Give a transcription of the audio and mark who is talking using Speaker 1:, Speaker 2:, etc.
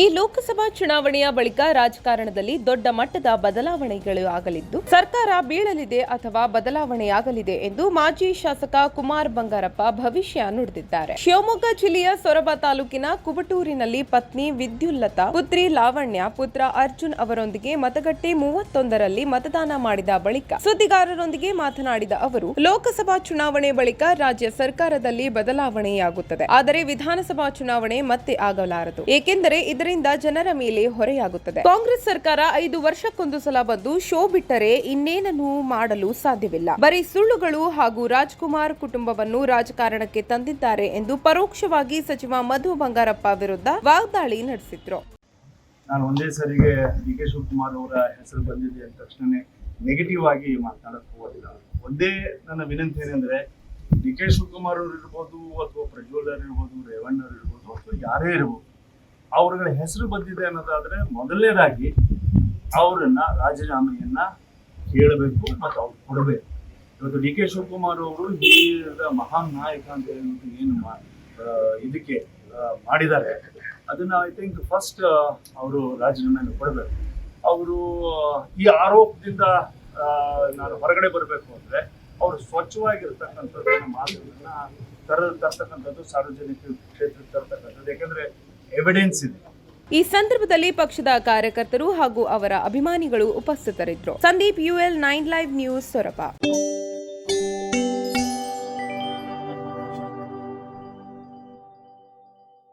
Speaker 1: ಈ ಲೋಕಸಭಾ ಚುನಾವಣೆಯ ಬಳಿಕ ರಾಜಕಾರಣದಲ್ಲಿ ದೊಡ್ಡ ಮಟ್ಟದ ಬದಲಾವಣೆಗಳು ಆಗಲಿದ್ದು, ಸರ್ಕಾರ ಬೀಳಲಿದೆ ಅಥವಾ ಬದಲಾವಣೆಯಾಗಲಿದೆ ಎಂದು ಮಾಜಿ ಶಾಸಕ ಕುಮಾರ್ ಬಂಗಾರಪ್ಪ ಭವಿಷ್ಯ ನುಡಿದಿದ್ದಾರೆ. ಶಿವಮೊಗ್ಗ ಜಿಲ್ಲೆಯ ಸೊರಬ ತಾಲೂಕಿನ ಕುಬಟೂರಿನಲ್ಲಿ ಪತ್ನಿ ವಿದ್ಯುಲ್ಲತಾ, ಪುತ್ರಿ ಲಾವಣ್ಯ, ಪುತ್ರ ಅರ್ಜುನ್ ಅವರೊಂದಿಗೆ ಮತಗಟ್ಟೆ ಮೂವತ್ತೊಂದರಲ್ಲಿ ಮತದಾನ ಮಾಡಿದ ಬಳಿಕ ಸುದ್ದಿಗಾರರೊಂದಿಗೆ ಮಾತನಾಡಿದ ಅವರು, ಲೋಕಸಭಾ ಚುನಾವಣೆ ಬಳಿಕ ರಾಜ್ಯ ಸರ್ಕಾರದಲ್ಲಿ ಬದಲಾವಣೆಯಾಗುತ್ತದೆ. ಆದರೆ ವಿಧಾನಸಭಾ ಚುನಾವಣೆ ಮತ್ತೆ ಆಗಲಾರದು. ಏಕೆಂದರೆ ಇದರಿಂದ ಜನರ ಮೇಲೆ ಹೊರೆಯಾಗುತ್ತದೆ. ಕಾಂಗ್ರೆಸ್ ಸರ್ಕಾರ ಐದು ವರ್ಷಕ್ಕೊಂದು ಸಲ ಬಂದು ಶೋ ಬಿಟ್ಟರೆ ಇನ್ನೇನನ್ನು ಮಾಡಲು ಸಾಧ್ಯವಿಲ್ಲ. ಬರೀ ಸುಳ್ಳುಗಳು ಹಾಗೂ ರಾಜ್ಕುಮಾರ್ ಕುಟುಂಬವನ್ನು ರಾಜಕಾರಣಕ್ಕೆ ತಂದಿದ್ದಾರೆ ಎಂದು ಪರೋಕ್ಷವಾಗಿ ಸಚಿವ ಮಧು ಬಂಗಾರಪ್ಪ ವಿರುದ್ಧ ವಾಗ್ದಾಳಿ ನಡೆಸಿದ್ರು.
Speaker 2: ನಾನು ಒಂದೇ ಸರಿಗೆ ಡಿ ಕೆ ಶಿವಕುಮಾರ್ ಅವರ ಹೆಸರು ಬಂದಿದೆ ಅಂದ ತಕ್ಷಣನೇ ನೆಗೆಟಿವ್ ಆಗಿ ಮಾತನಾಡಕ್ ಹೋಗೋದಿಲ್ಲ. ಒಂದೇ ನನ್ನ ವಿನಂತಿ ಏನಂದ್ರೆ, ಡಿ ಕೆ ಶಿವಕುಮಾರ್ ಅವರು ಇರ್ಬೋದು ಅಥವಾ ಪ್ರಜ್ವಲ್ ಇರ್ಬೋದು, ರೇವಣ್ಣ ಇರ್ಬೋದು, ಅಥವಾ ಯಾರೇ ಇರ್ಬೋದು ಅವ್ರಗಳ ಹೆಸರು ಬಂದಿದೆ ಅನ್ನೋದಾದ್ರೆ ಮೊದಲನೇದಾಗಿ ಅವರನ್ನ ರಾಜೀನಾಮೆಯನ್ನ ಕೇಳಬೇಕು ಮತ್ತು ಅವ್ರು ಕೊಡಬೇಕು. ಇವತ್ತು ಡಿ ಕೆ ಶಿವಕುಮಾರ್ ಅವರು ಹಿರಿಯದ ಮಹಾನ್ ನಾಯಕ ಅಂತ ಹೇಳ್ಬಿಟ್ಟು ಏನು ಇದಕ್ಕೆ ಮಾಡಿದ್ದಾರೆ. ಅದನ್ನ ಐ ಥಿಂಕ್ ಫಸ್ಟ್ ಅವರು ರಾಜೀನಾಮೆಯನ್ನು ಕೊಡಬೇಕು. ಅವರು ಈ ಆರೋಪದಿಂದ ನಾನು ಹೊರಗಡೆ ಬರಬೇಕು ಅಂದ್ರೆ ಅವರು ಸ್ವಚ್ಛವಾಗಿರ್ತಕ್ಕಂಥದ್ದು ಮಾತುಗಳನ್ನ ತರ ತರ್ತಕ್ಕಂಥದ್ದು ಸಾರ್ವಜನಿಕ ಕ್ಷೇತ್ರಕ್ಕೆ ತರ್ತಕ್ಕಂಥದ್ದು. ಯಾಕಂದ್ರೆ ಎವಿಡೆನ್ಸ್ ಇದೆ.
Speaker 1: ಈ ಸಂದರ್ಭದಲ್ಲಿ ಪಕ್ಷದ ಕಾರ್ಯಕರ್ತರು ಹಾಗೂ ಅವರ ಅಭಿಮಾನಿಗಳು ಉಪಸ್ಥಿತರಿದ್ದರು. Sandeep UL nine live news Soraba.